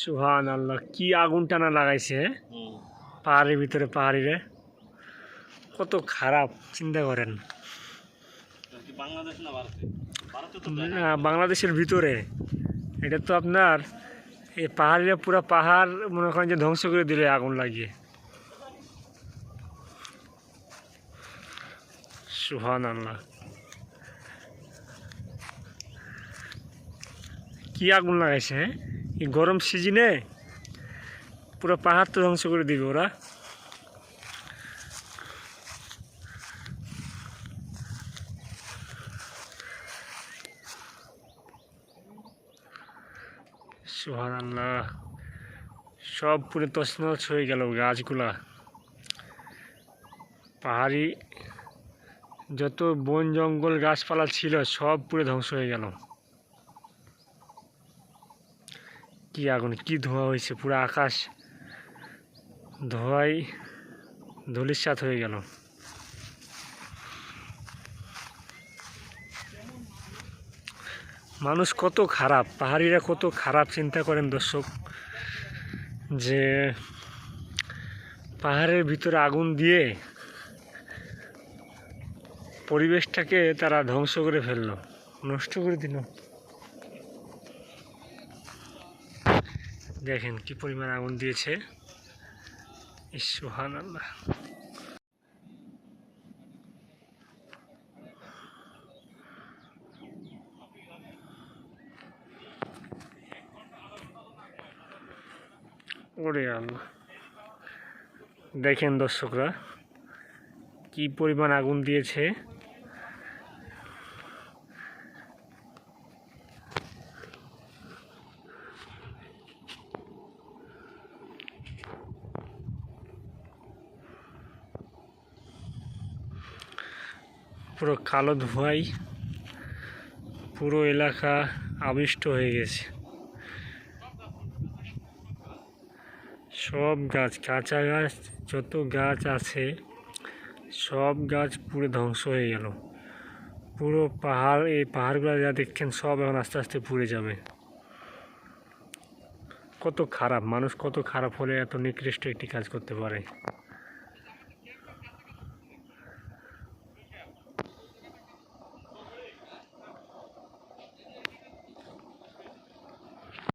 সুহান আল্লাহ কি আগুন টানা লাগাইছে? পাহাড়ের ভিতরে পাহাড়িরে। কত খারাপ চিন্তা করেন। না, বাংলাদেশের ভিতরে। এটা তো আপনার এই পাহাড়িরা পুরো পাহাড় মনে করেন যে ধ্বংস করে দিলে আগুন লাগিয়ে। সুহান আল্লাহ কি আগুন লাগাইছে হ্যাঁ এই গরম সিজনে পুরো পাহাড় তো ধ্বংস করে দিবে ওরা। সুহান সব পুরো তছনছ হয়ে গেল গাছগুলা। পাহাড়ি যত বন জঙ্গল গাছপালা ছিল সব পুরো ধ্বংস হয়ে গেল। কি আগুন, কি ধোঁয়া হয়েছে? পুরো আকাশ ধোঁয়ায় ধুলিসাৎ হয়ে গেল। মানুষ কত খারাপ, পাহাড়িরা কত খারাপ, চিন্তা করেন দর্শক, যে পাহাড়ের ভিতরে আগুন দিয়ে পরিবেশটাকে তারা ধ্বংস করে ফেলল। নষ্ট করে দিল। দেখেন কি পরিমাণ আগুন দিয়েছে। ইসুহান আল্লাহ ওরে আল্লাহ। দেখেন দর্শকরা, কি পরিমাণ আগুন দিয়েছে। পুরো কালো ধোঁয়াই পুরো এলাকা আবিষ্ট হয়ে গেছে। সব গাছ, কাঁচা গাছ, যত গাছ আছে, সব গাছ পুরো ধ্বংস হয়ে গেল। পুরো পাহাড়, এই পাহাড়গুলো যা দেখছেন, সব এখন আস্তে আস্তে পুড়ে যাবে। কত খারাপ, মানুষ কত খারাপ হলে এত নিকৃষ্ট একটি কাজ করতে পারে।